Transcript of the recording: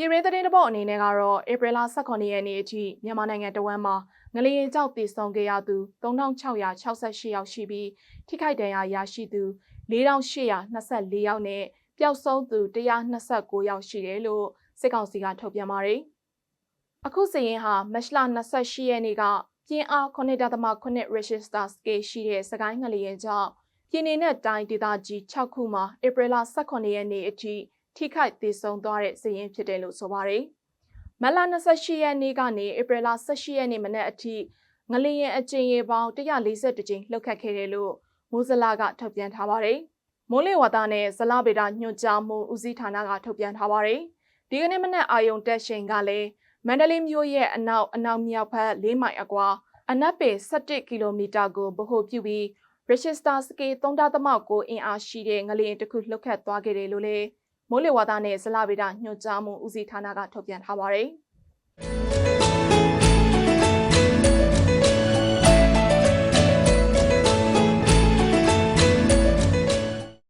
ပြည်ရင်းသတင်းတစ်ပုဒ်အနေနဲ့ကတော့ဧပြီလ18ရက်နေ့အထိမြန်မာနိုင်ငံတဝန်းမှာငလျင်ကြောက်တည်ဆုံခဲ့ရသူ3668ယောက်ရှိပြီးထိခိုက်ဒဏ်ရာရရှိသူ4824ယောက်နဲ့ပျောက်ဆုံးသူ129ယောက်ရှိတယ်လို့စစ်ကောင်စီကထုတ်ပြန်ပါတယ်။အခုစရင်ဟာမတ်လ28ရက်နေ့ကပြင်းအား9.8 Richter scale ရှိတဲ့စကိုင်းငလျင်ကြောင့်ပြည်내နဲ့တိုင်းဒေသကြီး6ခုမှာဧပြီလ18ရက်နေ့အထိ ထိခိုက်ဒေဆုံးသွားတဲ့စည်ရင်းဖြစ်တယ်လို့ဆိုပါတယ်။မလ28ရက်နေ့ကနေဧပြီလ18ရက်နေ့မနေ့အထိငလျင်အကျဉ်းရေပေါင်း142ကြိမ်လှုပ်ခတ်ခဲ့တယ်လို့မိုးစလာကထုတ်ပြန်ထားပါတယ်။မိုးလေဝသနဲ့ဇလဗေဒညွှန်ကြားမှုဦးစီးဌာနကထုတ်ပြန်ထားပါတယ်။ဒီကနေ့မနက်အာယုံတက်ရှိန်ကလည်းမန္တလေးမြို့ရဲ့အနောက်အနောက်မြောက်ဘက်၄မိုင်အကွာအနက်ပေ17ကီလိုမီတာကိုဗဟိုပြုပြီး Register Scale 3.9အင်အားရှိတဲ့ငလျင်တစ်ခုလှုပ်ခတ်သွားခဲ့တယ်လို့လည်း မိုးလေဝသနဲ့ဇလဗေဒညွှန်ကြားမှုဦးစီးဌာနကထုတ်ပြန်ထားပါတယ်။